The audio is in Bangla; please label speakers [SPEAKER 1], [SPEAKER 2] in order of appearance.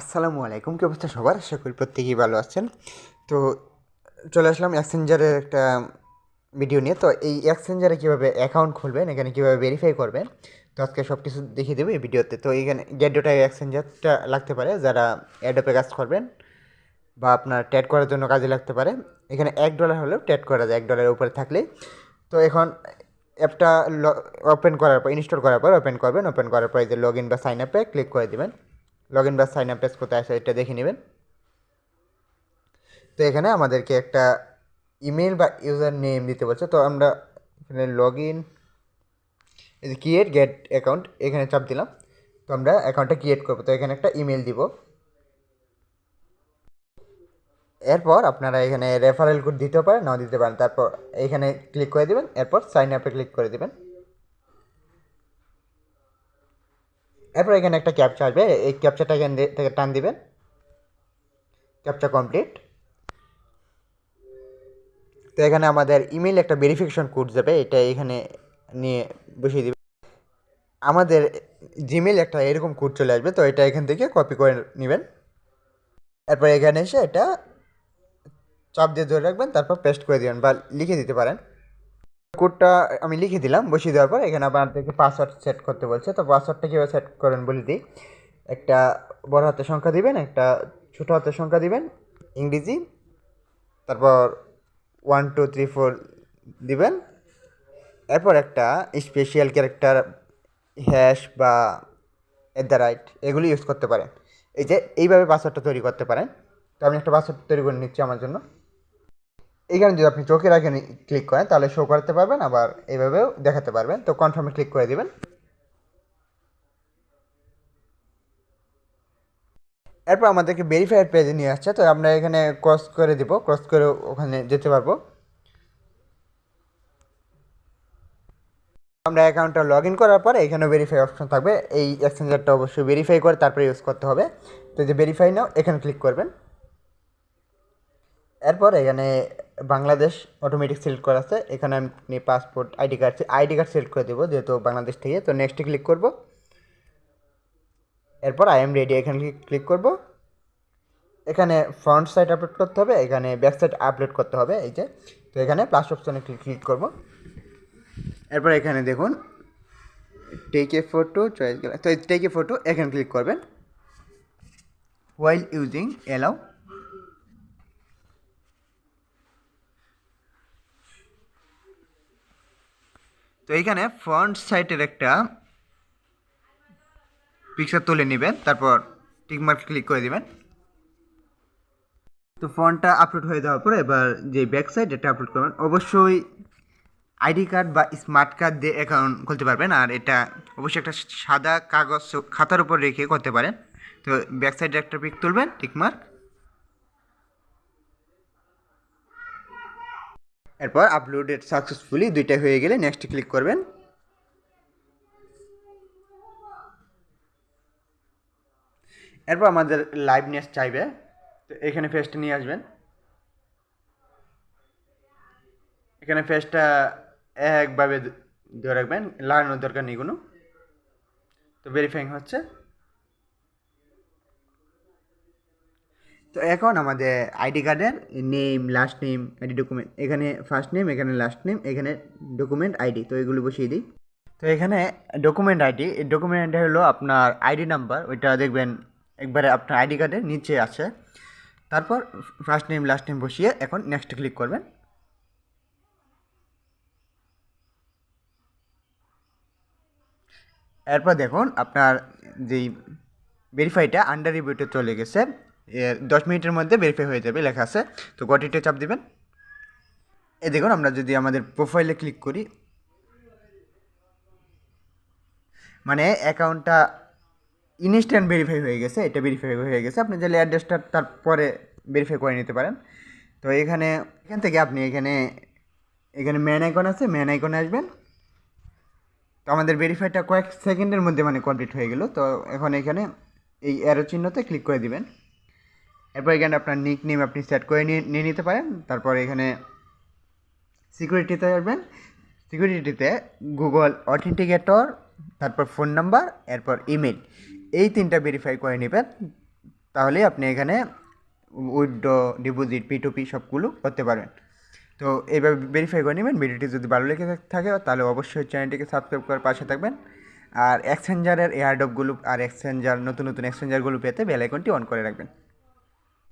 [SPEAKER 1] আসসালামু আলাইকুম, কি অবস্থা সবার? আশা করি প্রত্যেকেই ভালো আছেন। তো চলে আসলাম এক্সচেঞ্জারের একটা ভিডিও নিয়ে। তো এই এক্সচেঞ্জারে কীভাবে অ্যাকাউন্ট খুলবেন, এখানে কীভাবে ভেরিফাই করবেন, তো আজকে সব কিছু দেখিয়ে দেবো এই ভিডিওতে তো এইখানে গেট ডোটা এক্সচেঞ্জারটা লাগতে পারে, যারা অ্যাডোপে কাজ করবেন বা আপনার ট্যাড করার জন্য কাজে লাগতে পারে। এখানে এক ডলার হলেও ট্যাড করা যায়, এক ডলারের উপরে থাকলে তো এখন অ্যাপটা ওপেন করার পর ইনস্টল করার পর ওপেন করবেন। ওপেন করার পর এই যে লগ ইন বা সাইন আপে ক্লিক করে দেবেন। লগ ইন বা সাইন আপ পেজ কোথায় আছে এটা দেখে নেবেন। তো এখানে আমাদেরকে একটা ইমেল বা ইউজার নেম দিতে বলছে। তো আমরা এখানে log in create get account এখানে চাপ দিলাম। তো আমরা অ্যাকাউন্টটা ক্রিয়েট করব। তো এখানে একটা ইমেল দিব। এরপর আপনারা এখানে রেফারেল কোড দিতে পারেন, নাও দিতে পারেন। তারপর এখানে ক্লিক করে দেবেন। এরপর সাইন আপে ক্লিক করে দেবেন। এরপর এখানে একটা ক্যাপচা আসবে। এই ক্যাপচাটা এখান থেকে টান দিবেন। ক্যাপচা কমপ্লিট তো এখানে আমাদের ইমেল একটা ভেরিফিকেশন কোড যাবে। এটা এখানে নিয়ে বসিয়ে দিবেন। আমাদের জিমেল একটা এরকম কোড চলে আসবে। তো এটা এখান থেকে কপি করে নেবেন। এরপর এখানে এসে এটা চাপ দিয়ে ধরে রাখবেন। তারপর পেস্ট করে দিবেন বা লিখে দিতে পারেন। কোডটা আমি লিখে দিলাম, বসিয়ে দেওয়ার পর এখানে আপনাদেরকে পাসওয়ার্ড সেট করতে বলছে। তো পাসওয়ার্ডটা কীভাবে সেট করেন বলে দিই। একটা বড় হাতের সংখ্যা দিবেন, একটা ছোটো হাতের সংখ্যা দিবেন, ইংরেজি, তারপর ওয়ান টু থ্রি ফোর দিবেন। এরপর একটা স্পেশাল ক্যারেক্টার হ্যাশ বা এট দ্য রাইট এগুলি ইউজ করতে পারেন। এই যে এইভাবে পাসওয়ার্ডটা তৈরি করতে পারেন। তো আমি একটা পাসওয়ার্ড তৈরি করে নিচ্ছি আমার জন্য। এইখানে যদি আপনি চোখের আগে ক্লিক করেন, তাহলে শো করতে পারবেন, আবার এইভাবেও দেখাতে পারবেন। তো কনফার্মে ক্লিক করে দিবেন। এরপর আমাদেরকে ভেরিফাইড পেজে নিয়ে আসছে। তো আমরা এখানে ক্রস করে দিব ক্রস করে ওখানে যেতে পারব। আমরা অ্যাকাউন্টটা লগ ইন করার পরে এখানেও ভেরিফাই অপশন থাকবে। এই এক্সচেঞ্জারটা অবশ্যই ভেরিফাই করে তারপরে ইউজ করতে হবে। তো যে ভেরিফাই নাও, এখানে ক্লিক করবেন। এরপর এখানে বাংলাদেশ অটোমেটিক সিলেক্ট করা আছে। এখানে আপনি passport ID card ID card select করে দেবো যেহেতু বাংলাদেশ থেকে। তো নেক্সটে ক্লিক করব। এরপর আই এম রেডি এখানে ক্লিক করব। এখানে ফ্রন্ট সাইড আপলোড করতে হবে, এখানে ব্যাক সাইড আপলোড করতে হবে, এই যে। তো এখানে প্লাস অপশনে ক্লিক করব। এরপর এখানে দেখুন টেক এ ফটো চয়েস তো টেক এ ফটো এখানে ক্লিক করবেন। ওয়াইল ইউজিং এলাও তো এইখানে ফ্রন্ট সাইটের একটা পিকচার তুলে নেবেন, তারপর টিকমার্ক ক্লিক করে দেবেন। তো ফোনটা আপলোড হয়ে যাওয়ার পরে এবার যে ব্যাক সাইড এটা আপলোড করবেন। অবশ্যই আইডি কার্ড বা স্মার্ট কার্ড দিয়ে অ্যাকাউন্ট খুলতে পারবেন, আর এটা অবশ্যই একটা সাদা কাগজ খাতার উপর রেখে করতে পারেন। তো ব্যাক সাইডে একটা পিক তুলবেন টিকমার্ক এরপর আপলোডেড সাকসেসফুলি দুইটা হয়ে গেলে নেক্সট ক্লিক করবেন। এরপর আমাদের লাইভনেস চাইবে, তো এখানে ফেসটা নিয়ে আসবেন। এখানে ফেসটা একভাবে ধরে রাখবেন, লাগানোর দরকার নেই কোনো। তো ভেরিফাইং হচ্ছে। তো এখন আমাদের আইডি কার্ডের name last name ID document এখানে ফার্স্ট নেম এখানে লাস্ট নেম এখানে ডকুমেন্ট আইডি তো এগুলো বসিয়ে দিই। তো এখানে ডকুমেন্ট আইডি এই ডকুমেন্ট আইডি হলো আপনার আইডি নাম্বার, ওইটা দেখবেন একবারে আপনার আইডি কার্ডের নিচে আছে। তারপর ফার্স্ট নেম লাস্ট নেম বসিয়ে এখন নেক্সট ক্লিক করবেন। এরপর দেখুন আপনার যেই ভেরিফাইটা আন্ডার রিভিউতে চলে গেছে দশ মিনিটের মধ্যে ভেরিফাই হয়ে যাবে, লেখা আছে। তো গটিতে চাপ দিবেন। এ, দেখুন, আমরা যদি আমাদের প্রোফাইলে ক্লিক করি মানে অ্যাকাউন্টটা ইনস্ট্যান্ট ভেরিফাই হয়ে গেছে, এটা ভেরিফাই হয়ে গেছে। আপনি চাইলে অ্যাড্রেসটা তারপরে ভেরিফাই করে নিতে পারেন। তো এখানে, এখান থেকে আপনি এখানে এখানে ম্যান আইকন আছে ম্যান আইকনে আসবেন। তো আমাদের ভেরিফাইটা কয়েক সেকেন্ডের মধ্যে মানে কমপ্লিট হয়ে গেল। তো এখন এখানে এই অ্যারো চিহ্নতে ক্লিক করে দিবেন। এরপর এখানে আপনার নিক নেম আপনি সেট করে নিয়ে নিতে পারেন। তারপর এখানে সিকিউরিটিতে আসবেন। সিকিউরিটিতে গুগল অথেন্টিকেটর তারপর ফোন নাম্বার এরপর ইমেল এই তিনটা ভেরিফাই করে নেবেন। তাহলেই আপনি এখানে উইথড্র ডিপোজিট পিটুপি সবগুলো করতে পারবেন। তো এইভাবে ভেরিফাই করে নেবেন। ভিডিওটি যদি ভালো লেগে থাকে তাহলে অবশ্যই চ্যানেলটিকে সাবস্ক্রাইব করার পাশে থাকবেন। আর এক্সচেঞ্জারের এয়ারডপগুলো আর এক্সচেঞ্জার নতুন নতুন এক্সচেঞ্জারগুলো পেতে বেল আইকনটি অন করে রাখবেন।